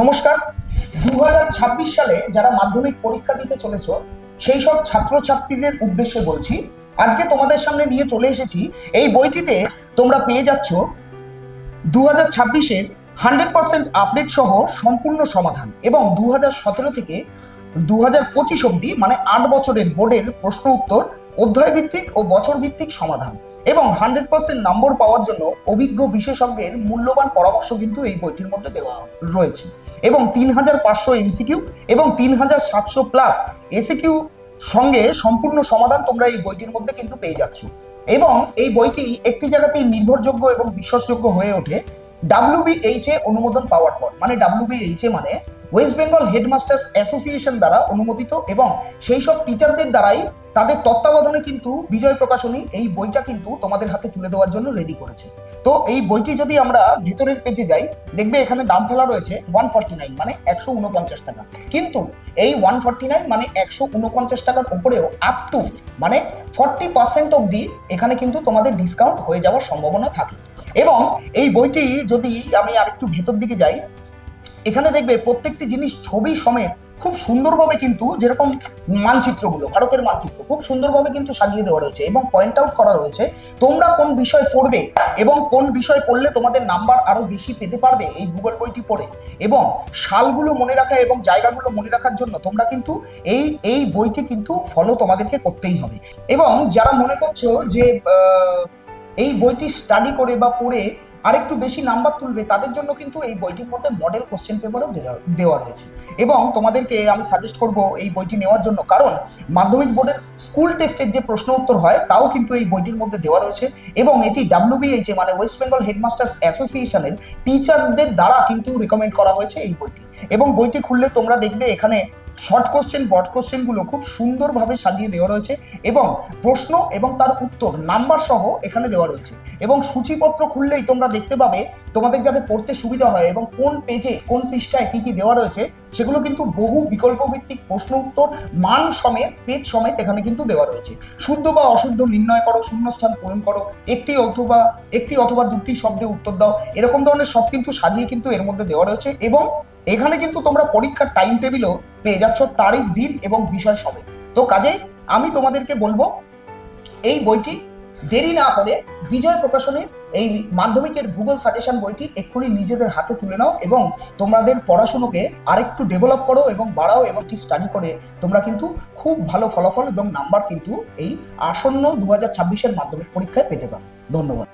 নমস্কার। দু হাজার ছাব্বিশ সালে যারা মাধ্যমিক পরীক্ষা দিতে চলেছ, সেই সব ছাত্রছাত্রীদের উদ্দেশ্যে বলছি, আজকে তোমাদের সামনে নিয়ে চলে এসেছি। এই বইটিতে তোমরা পেয়ে যাচ্ছ দু হাজার ছাব্বিশের হান্ড্রেড পার্সেন্ট আপডেট সহ সম্পূর্ণ সমাধান এবং দু হাজার সতেরো থেকে দু হাজার পঁচিশ অব্দি মানে আট বছরের বোর্ডের প্রশ্ন উত্তর অধ্যায় ভিত্তিক ও বছর ভিত্তিক সমাধান এবং হান্ড্রেড পার্সেন্ট নম্বর পাওয়ার জন্য অভিজ্ঞ বিশেষজ্ঞের মূল্যবান পরামর্শ কিন্তু এই বইটির মধ্যে দেওয়া রয়েছে। এবং তিন হাজার পাঁচশো এমসিকিউ এবং তিন হাজার সাতশো প্লাস এসিকিউ সঙ্গে সম্পূর্ণ সমাধান তোমরা এই বইটির মধ্যে কিন্তু পেয়ে যাচ্ছ। এবং এই বইটি একটি জায়গাতেই নির্ভরযোগ্য এবং বিশ্বাসযোগ্য হয়ে ওঠে। ডাব্লিউবিএইচ এ অনুমোদন পাওয়ার পর মানে ডাব্লিউবিএইচ এ মানে ওয়েস্ট বেঙ্গল হেডমাস্টার্স অ্যাসোসিয়েশন দ্বারা অনুমোদিত এবং সেই সব টিচারদের দ্বারাই তাদের তত্ত্বাবধানে কিন্তু বিজয় প্রকাশনী এই বইটা কিন্তু তোমাদের হাতে তুলে দেওয়ার জন্য রেডি করেছে। তো এই বইটি যদি আমরা ভেতরের পেজে যাই, দেখবে এখানে দাম ফেলা রয়েছে ওয়ান ফর্টি নাইন মানে একশো উনপঞ্চাশ টাকা। কিন্তু এই ওয়ান ফর্টি নাইন মানে একশো উনপঞ্চাশ টাকার উপরেও আপ টু মানে ফর্টি পার্সেন্ট অব্দি এখানে কিন্তু তোমাদের ডিসকাউন্ট হয়ে যাওয়ার সম্ভাবনা থাকে। এবং এই বইটি যদি আমি আরেকটু ভেতর দিকে যাই, এখানে দেখবে প্রত্যেকটি জিনিস ছবি সমেত খুব সুন্দরভাবে কিন্তু যেরকম মানচিত্রগুলো, ভারতের মানচিত্র, খুব সুন্দরভাবে কিন্তু সাজিয়ে দেওয়া রয়েছে এবং পয়েন্ট আউট করা রয়েছে তোমরা কোন বিষয় পড়বে এবং কোন বিষয় পড়লে তোমাদের নাম্বার আরও বেশি পেতে পারবে এই ভূগোল বইটি পড়ে। এবং সালগুলো মনে রাখা এবং জায়গাগুলো মনে রাখার জন্য তোমরা কিন্তু এই এই বইটি কিন্তু ফলো তোমাদেরকে করতেই হবে। এবং যারা মনে করছ যে এই বইটি স্টাডি করে বা পড়ে আরেকটু বেশি নাম্বার তুলবে, তাদের জন্য কিন্তু এই বইটির মধ্যে মডেল কোশ্চেন পেপারও দেওয়া- রয়েছে। এবং তোমাদেরকে আমি সাজেস্ট করব এই বইটি নেওয়ার জন্য, কারণ মাধ্যমিক বোর্ডের স্কুল টেস্টের যে প্রশ্ন উত্তর হয়, তাও কিন্তু এই বইটির মধ্যে দেওয়া রয়েছে। এবং এটি ডাব্লিউবিএইচ মানে ওয়েস্ট বেঙ্গল হেডমাস্টার্স অ্যাসোসিয়েশনের টিচারদের দ্বারা কিন্তু রেকমেন্ড করা হয়েছে এই বইটি। এবং বইটি খুললে তোমরা দেখবে এখানে শর্ট কোশ্চেন বট কোশ্চেনগুলো খুব সুন্দরভাবে সাজিয়ে দেওয়া রয়েছে এবং প্রশ্ন এবং তার উত্তর নাম্বার সহ এখানে দেওয়া রয়েছে। এবং সূচিপত্র খুললেই তোমরা দেখতে পাবে, তোমাদের যাতে পড়তে সুবিধা হয় এবং কোন পেজে কোন পৃষ্ঠায় কী কী দেওয়া রয়েছে, সেগুলো কিন্তু বহু বিকল্প ভিত্তিক প্রশ্ন উত্তর, মান সমেত পেজ সমেত এখানে কিন্তু দেওয়া রয়েছে। শুদ্ধ বা অশুদ্ধ নির্ণয় করো, শূন্যস্থান পূরণ করো, একটি অথবা একটি অথবা দুটি শব্দে উত্তর দাও, এরকম ধরনের সব কিন্তু সাজিয়ে কিন্তু এর মধ্যে দেওয়া রয়েছে এবং এখানে কিন্তু তোমরা পরীক্ষার টাইম টেবিলও পেয়ে যাচ্ছ তারিখ, দিন এবং বিষয় সমেত তো কাজেই আমি তোমাদেরকে বলব, এই বইটি দেরি না করে বিজয় প্রকাশনের এই মাধ্যমিকের ভূগোল সাজেশন বইটি এক্ষুনি নিজেদের হাতে তুলে নাও এবং তোমাদের পড়াশুনোকে আরেকটু ডেভেলপ করো এবং বাড়াও এবং কি স্টাডি করে তোমরা কিন্তু খুব ভালো ফলাফল এবং নাম্বার কিন্তু এই আসন্ন দু হাজার ছাব্বিশের মাধ্যমিক পরীক্ষায় পেতে পারো। ধন্যবাদ।